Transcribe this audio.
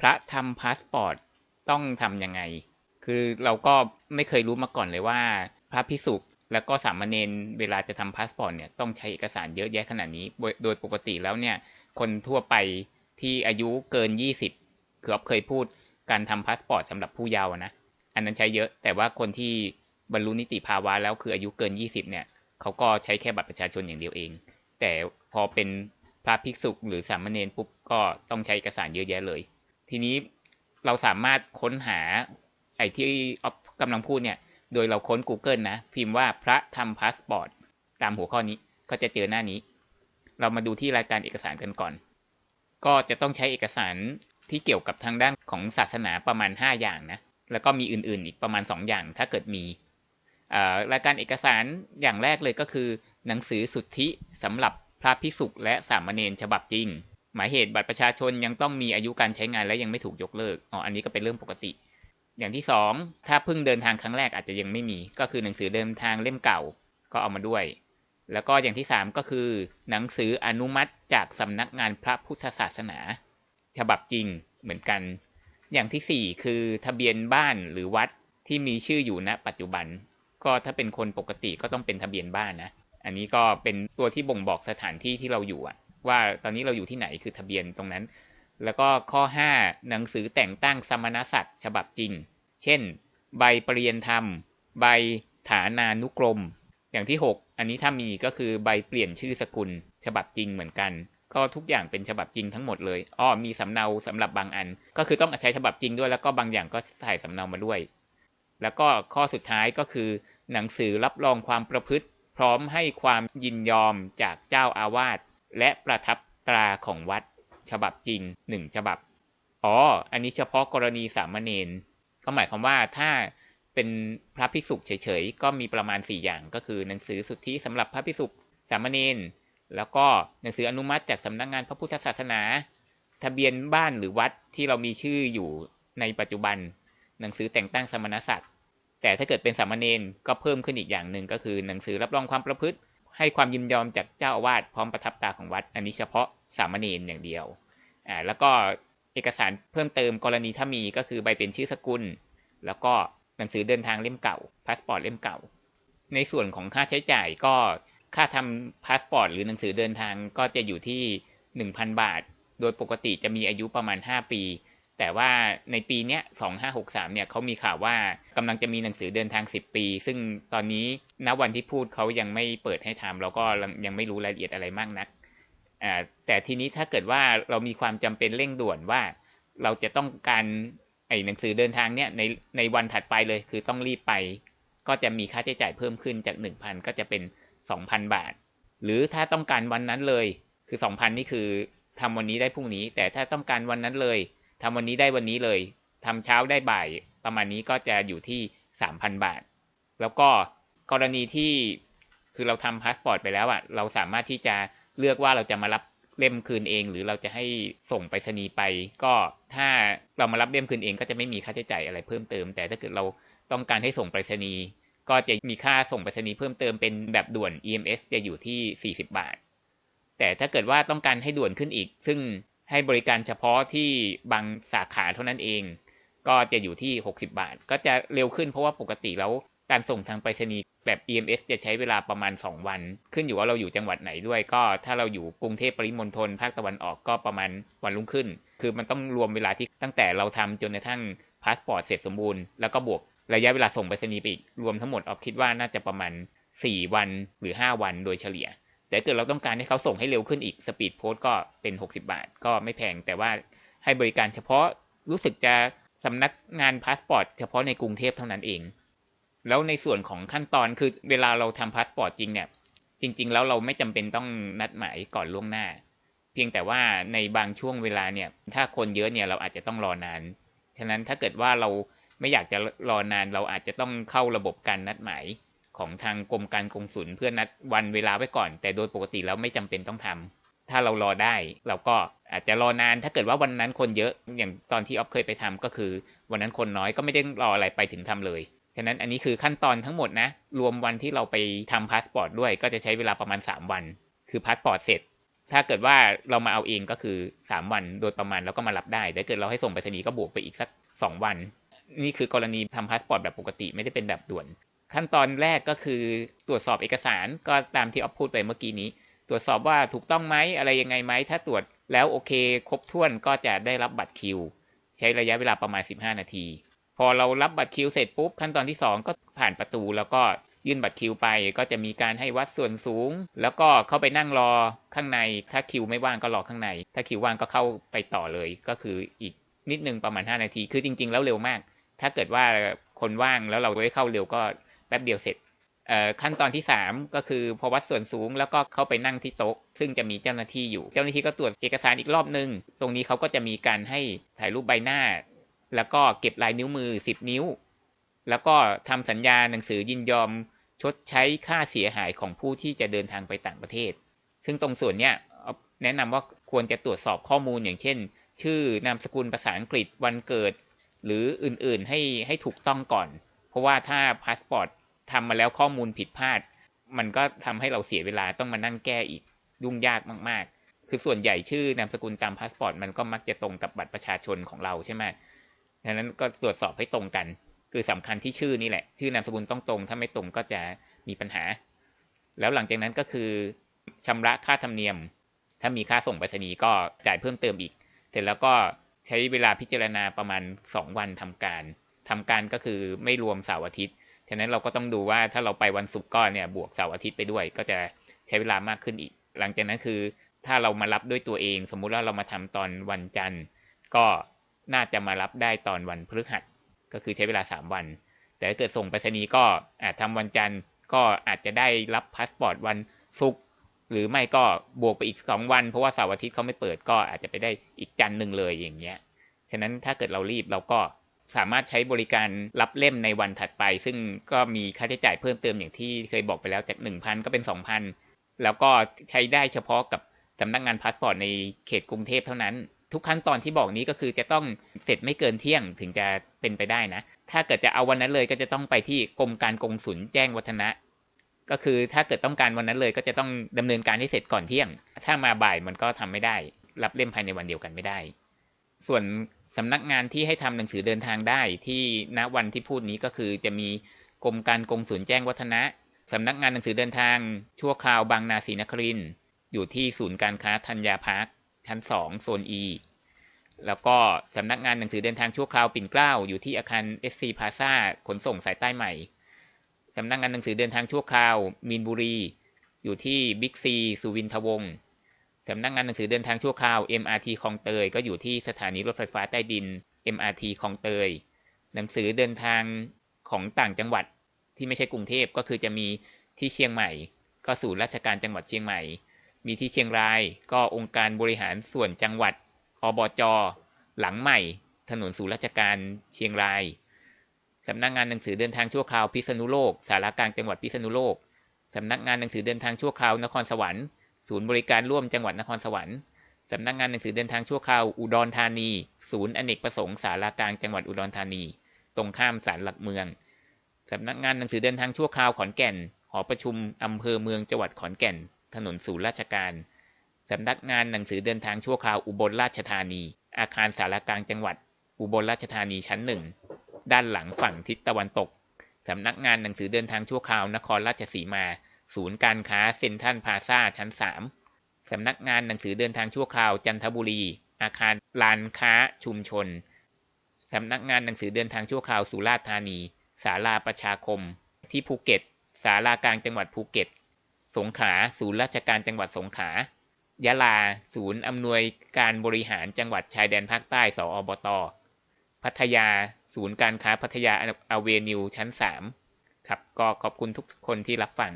พระทำพาสปอร์ตต้องทำยังไง คือเราก็ไม่เคยรู้มาก่อนเลยว่า พระพิสุแล้วก็สามเณรเวลาจะทำพาสปอร์ตเนี่ยต้องใช้เอกสารเยอะแยะขนาดนี้ โดยปกติแล้วเนี่ย คนทั่วไปที่อายุเกิน 20คืออ๊อฟเคยพูดการทำพาสปอร์ตสำหรับผู้เยาว์นะ อันนั้นใช้เยอะ แต่ว่าคนที่บรรลุนิติภาวะแล้วคืออายุเกิน 20เนี่ยเขาก็ใช้แค่บัตรประชาชนอย่างเดียวเอง แต่พอเป็นพระภิกษุหรือสามเณรปุ๊บก็ต้องใช้เอกสารเยอะแยะเลย ทีนี้เราสามารถค้นหาไอ้ที่ออฟกำลังพูดเนี่ย โดยเราค้น Google นะ พิมพ์ว่าพระทำพาสปอร์ตตามหัวข้อนี้ก็จะเจอหน้านี้ เรามาดูที่รายการเอกสารกันก่อน ก็จะต้องใช้เอกสารที่เกี่ยวกับทางด้านของศาสนาประมาณ 5 อย่างนะ แล้วก็มีอื่นๆ อีกประมาณ 2 อย่างถ้าเกิดมีรายการเอกสารอย่างแรกเลยก็คือ หนังสือสุทธิสำหรับพระพิสุกและสามเณรฉบับจริง หมายเหตุบัตรประชาชนยังต้องมีอายุการใช้งานและยังไม่ถูกยกเลิกอ๋ออันนี้ก็เป็นเรื่องปกติ อย่างที่ 2 ถ้าเพิ่งเดินทางครั้งแรกอาจจะยังไม่มี ก็คือหนังสือเดินทางเล่มเก่าก็เอามาด้วย แล้วก็อย่างที่ 3 ก็คือ หนังสืออนุมัติจากสำนักงานพระพุทธศาสนา ฉบับจริงเหมือนกัน อย่างที่ 4 คือทะเบียนบ้านหรือวัดที่มีชื่ออยู่ณปัจจุบัน ก็ถ้าเป็นคนปกติก็ต้องเป็นทะเบียนบ้านนะ อันนี้ก็เป็นตัวที่บ่งบอกสถานที่ที่เราอยู่อะ ว่าตอนนี้เราอยู่ที่ไหนคือทะเบียนตรงนั้น แล้วก็ข้อ 5 หนังสือแต่งตั้งสมณศักดิ์ฉบับจริง เช่น ใบปรริยนธรรม ใบฐานานุกรม อย่างที่ 6 อันนี้ถ้ามีก็คือใบเปลี่ยนชื่อสกุล ฉบับจริงเหมือนกัน ก็ทุกอย่างเป็นฉบับจริงทั้งหมดเลยอ้อมีสำเนาสำหรับบางอัน ก็คือต้องใช้ฉบับจริงด้วยแล้วก็บางอย่างก็ถ่สำเนามาด้วย แล้วก็ข้อสุดท้ายก็คือ หนังสือรับรองความประพฤติ พร้อมให้ความยินยอมจากเจ้าอาวาส และประทับตราของวัด ฉบับจริงหนึ่งฉบับ อ๋อ อันนี้เฉพาะกรณีสามเณรก็หมายความว่าถ้าเป็นพระภิกษุเฉยๆ ก็มีประมาณ 4 อย่างก็คือหนังสือสุทธิสำหรับพระภิกษุสามเณรแล้วก็หนังสืออนุมัติจากสำนักงงานพระพุทธศาสนา ทะเบียนบ้านหรือวัดที่เรามีชื่ออยู่ในปัจจุบัน หนังสือแต่งตั้งสมณศักดิ์แต่ถ้าเกิดเป็นสามเณรก็เพิ่มขึ้นอีกอย่างหนึ่งก็คือหนังสือรับรองความประพฤติ ให้ความยินยอมจากเจ้าอาวาสพร้อมประทับตาของวัด อันนี้เฉพาะสามเณรอย่างเดียวอ่าแล้วก็เอกสารเพิ่มเติมกรณีถ้ามีก็คือใบเป็นชื่อสกุล แล้วก็หนังสือเดินทางเล่มเก่าพาสปอร์ตเล่มเก่า ในส่วนของค่าใช้จ่ายก็ค่าทำพาสปอร์ตหรือหนังสือเดินทางก็จะอยู่ที่ 1,000 บาท โดยปกติจะมีอายุประมาณ 5 ปี แต่ว่าในปีนี้สองห้าหกสามเนี่ยเขามีข่าวว่ากำลังจะมีหนังสือเดินทางสิบปี ซึ่งตอนนี้ณวันที่พูดเขายังไม่เปิดให้ทำเราก็ยังไม่รู้รายละเอียดอะไรมากนักแต่ทีนี้ถ้าเกิดว่าเรามีความจำเป็นเร่งด่วนว่า เราจะต้องการไอ้หนังสือเดินทางเนี่ยในในวันถัดไปเลยคือต้องรีบไป ก็จะมีค่าใช้จ่ายเพิ่มขึ้นจากหนึ่งพันก็จะเป็นสองพันบาท หรือถ้าต้องการวันนั้นเลยคือสองพันนี่คือทำวันนี้ได้พรุ่งนี้ แต่ถ้าต้องการวันนั้นเลย ทำวันนี้ได้วันนี้เลยทำเช้าได้บ่ายประมาณนี้ก็จะอยู่ที่สามพันบาท แล้วก็กรณีที่คือเราทำพาสปอร์ตไปแล้วอะเราสามารถที่จะเลือกว่าเราจะมารับเล่มคืนเอง หรือเราจะให้ส่งไปรษณีย์ไป ก็ถ้าเรามารับเล่มคืนเองก็จะไม่มีค่าใช้จ่ายอะไรเพิ่มเติม แต่ถ้าเกิดเราต้องการให้ส่งไปรษณีย์ก็จะมีค่าส่งไปรษณีย์เพิ่มเติมเป็นแบบด่วน EMS จะอยู่ที่ 40 บาท แต่ถ้าเกิดว่าต้องการให้ด่วนขึ้นอีก ซึ่ง ให้บริการเฉพาะที่บางสาขาเท่านั้นเอง ก็จะอยู่ที่ 60 บาท ก็จะเร็วขึ้นเพราะว่าปกติแล้วการส่งทางไปรษณีย์แบบ EMS จะใช้เวลาประมาณ 2 วัน ขึ้นอยู่ว่าเราอยู่จังหวัดไหนด้วย ก็ถ้าเราอยู่กรุงเทพปริมณฑลภาคตะวันออกก็ประมาณวันรุ่งขึ้น คือมันต้องรวมเวลาที่ตั้งแต่เราทำจนกระทั่งพาสปอร์ตเสร็จสมบูรณ์แล้วก็บวกระยะเวลาส่งไปรษณีย์ไปอีกรวมทั้งหมดออกคิดว่าน่าจะประมาณ 4 วันหรือ 5 วันโดยเฉลี่ย แต่เกิดเราต้องการให้เขาส่งให้เร็วขึ้นอีกสปีดโพสก็เป็น 60 บาท ก็ไม่แพง แต่ว่าให้บริการเฉพาะรู้สึกจะสำนักงานพาสปอร์ตเฉพาะในกรุงเทพเท่านั้นเอง แล้วในส่วนของขั้นตอนคือเวลาเราทำพาสปอร์ตจริงเนี่ยจริง ๆ แล้วเราไม่จำเป็นต้องนัดหมายก่อนล่วงหน้า เพียงแต่ว่าในบางช่วงเวลาเนี่ยถ้าคนเยอะเนี่ยเราอาจจะต้องรอนาน ฉะนั้นถ้าเกิดว่าเราไม่อยากจะรอนานเราอาจจะต้องเข้าระบบการนัดหมาย ของทางกรมการกงสุลเพื่อนัดวันเวลาไว้ก่อน แต่โดยปกติแล้วไม่จำเป็นต้องทำถ้าเรารอได้เราก็อาจจะรอนาน ถ้าเกิดว่าวันนั้นคนเยอะอย่างตอนที่ออฟเคยไปทำก็คือ วันนั้นคนน้อยก็ไม่ได้รออะไรไปถึงทำเลยฉะนั้นอันนี้คือขั้นตอนทั้งหมดนะ รวมวันที่เราไปทำพาสปอร์ตด้วยก็จะใช้เวลาประมาณ 3 วัน คือพาสปอร์ตเสร็จ ถ้าเกิดว่าเรามาเอาเองก็คือ 3 วันโดยประมาณแล้วก็มารับได้แต่เกิดเราให้ส่งไปรษณีย์ก็บวกไปอีกสัก 2 วัน นี่คือกรณีทำพาสปอร์ตแบบปกติไม่ได้เป็นแบบด่วน ขั้นตอนแรกก็คือตรวจสอบเอกสารก็ตามที่ออฟพูดไปเมื่อกี้นี้ ตรวจสอบว่าถูกต้องไหมอะไรยังไงไหม ถ้าตรวจแล้วโอเค ครบถ้วนก็จะได้รับบัตรคิว ใช้ระยะเวลาประมาณ 15 นาที พอเรารับบัตรคิวเสร็จปุ๊บ ขั้นตอนที่ 2 ก็ผ่านประตูแล้วก็ยื่นบัตรคิวไป ก็จะมีการให้วัดส่วนสูง แล้วก็เข้าไปนั่งรอข้างใน ถ้าคิวไม่ว่างก็รอข้างใน ถ้าคิวว่างก็เข้าไปต่อเลย ก็คืออีกนิดนึงประมาณ 5 นาที คือจริง ๆ แล้วเร็วมาก ถ้าเกิดว่าคนว่างแล้วเราได้เข้าเร็วก็ แป๊บเดียวเสร็จขั้นตอนที่ 3 ก็คือพอวัดส่วนสูงแล้วก็เข้าไปนั่งที่โต๊ะ ซึ่งจะมีเจ้าหน้าที่อยู่ เจ้าหน้าที่ก็ตรวจเอกสารอีกรอบนึง ตรงนี้เขาก็จะมีการให้ถ่ายรูปใบหน้า แล้วก็เก็บลายนิ้วมือ 10 นิ้ว แล้วก็ทำสัญญาหนังสือยินยอมชดใช้ค่าเสียหายของผู้ที่จะเดินทางไปต่างประเทศ ซึ่งตรงส่วนเนี้ยแนะนำว่าควรจะตรวจสอบข้อมูลอย่างเช่น ชื่อนามสกุลภาษาอังกฤษวันเกิด หรืออื่นๆให้ให้ถูกต้องก่อน เพราะว่าถ้าพาสปอร์ต ทำมาแล้วข้อมูลผิดพลาด มันก็ทำให้เราเสียเวลาต้องมานั่งแก้อีกยุ่งยากมาก ๆ คือส่วนใหญ่ชื่อนามสกุลตามพาสปอร์ตมันก็มักจะตรงกับบัตรประชาชนของเราใช่ไหมดังนั้นก็ตรวจสอบให้ตรงกัน คือสำคัญที่ชื่อนี่แหละ ชื่อนามสกุลต้องตรง ถ้าไม่ตรงก็จะมีปัญหา แล้วหลังจากนั้นก็คือชำระค่าธรรมเนียม ถ้ามีค่าส่งไปรษณีย์ก็จ่ายเพิ่มเติมอีก เสร็จแล้วก็ใช้เวลาพิจารณาประมาณ 2 วันทำการทำการก็คือไม่รวมเสาร์อาทิตย์ ฉะนั้นเราก็ต้องดูว่าถ้าเราไปวันศุกร์ก็เนี่ยบวกเสาร์อาทิตย์ไปด้วย ก็จะใช้เวลามากขึ้นอีก หลังจากนั้นคือ ถ้าเรามารับด้วยตัวเอง สมมุติว่าเรามาทำตอนวันจันทร์ ก็น่าจะมารับได้ตอนวันพฤหัส ก็คือใช้เวลา 3 วัน แต่ถ้าเกิดส่งไปรษณีย์ก็อาจทำวันจันทร์ก็อาจจะได้รับพาสปอร์ตวันศุกร์หรือไม่ก็บวกไปอีก 2 วัน เพราะว่าเสาร์อาทิตย์เขาไม่เปิดก็อาจจะไปได้อีกจันทร์หนึ่งเลยอย่างเงี้ยฉะนั้นถ้าเกิดเรารีบเราก็ สามารถใช้บริการรับเล่มในวันถัดไป ซึ่งก็มีค่าใช้จ่ายเพิ่มเติมอย่างที่เคยบอกไปแล้วจาก 1,000 ก็เป็น 2,000 แล้วก็ใช้ได้เฉพาะกับสำนักงานพาสปอร์ตในเขตกรุงเทพเท่านั้น ทุกขั้นตอนที่บอกนี้ก็คือจะต้องเสร็จไม่เกินเที่ยงถึงจะเป็นไปได้นะ ถ้าเกิดจะเอาวันนั้นเลยก็จะต้องไปที่กรมการกงสุลแจ้งวัฒนะ ก็คือถ้าเกิดต้องการวันนั้นเลยก็จะต้องดำเนินการให้เสร็จก่อนเที่ยง ถ้ามาบ่ายมันก็ทำไม่ได้ รับเล่มภายในวันเดียวกันไม่ได้ ส่วน สำนักงานที่ให้ทำหนังสือเดินทางได้ที่ณวันที่พูดนี้ก็คือจะมีกรมการกงสุลแจ้งวัฒนะสำนักงานหนังสือเดินทาง ชั่วคราวบางนาศรีนครินอยู่ที่ศูนย์การค้าธัญญาพาร์คชั้น 2 โซน E แล้วก็สำนักงานหนังสือเดินทางชั่วคราวปิ่นเกล้าอยู่ที่อาคาร SC Plaza ขนส่งสายใต้ใหม่สำนักงานหนังสือเดินทางชั่วคราวมีนบุรี อยู่ที่บิ๊กซีสุวินทวงศ์ สำนักงานหนังสือเดินทางชั่วคราว MRT คลองเตย ก็อยู่ที่สถานีรถไฟฟ้าใต้ดิน MRT คลองเตย หนังสือเดินทางของต่างจังหวัดที่ไม่ใช่กรุงเทพก็คือจะมีที่เชียงใหม่ ก็ศูนย์ราชการจังหวัดเชียงใหม่ มีที่เชียงราย ก็องค์การบริหารส่วนจังหวัด อบจ หลังใหม่ ถนนสู่ราชการเชียงราย สำนักงานหนังสือเดินทางชั่วคราวพิษณุโลก สารกลางจังหวัดพิษณุโลก สำนักงานหนังสือเดินทางชั่วคราวนครสวรรค์ ศูนย์บริการร่วมจังหวัดนครสวรรค์สำนักงานหนังสือเดินทางชั่วคราวอุดรธานี ศูนย์อเนกประสงค์สารกลางจังหวัดอุดรธานี ตรงข้ามศาลหลักเมืองสำนักงานหนังสือเดินทางชั่วคราวขอนแก่น หอประชุมอำเภอเมืองจังหวัดขอนแก่น ถนนศูนย์ราชการสำนักงานหนังสือเดินทางชั่วคราวอุบลราชธานี อาคารสารกลางจังหวัด อุบลราชธานีชั้นหนึ่ง ด้านหลังฝั่งทิศตะวันตก สำนักงานหนังสือเดินทางชั่วคราวนครราชสีมา ศูนย์การค้าเซ็นทรัลพาซาชั้น 3 สำนักงานหนังสือเดินทางชั่วคราวจันทบุรี อาคารลานค้าชุมชน สำนักงานหนังสือเดินทางชั่วคราวสุราษฎร์ธานี ศาลาประชาคม ที่ภูเก็ต ศาลากลางจังหวัดภูเก็ต สงขลา ศูนย์ราชการจังหวัดสงขลา ยะลา ศูนย์อำนวยการบริหารจังหวัดชายแดนภาคใต้ สอบต พัทยา ศูนย์การค้าพัทยาอเวนิวชั้น 3 ครับ ก็ขอบคุณทุกคนที่รับฟัง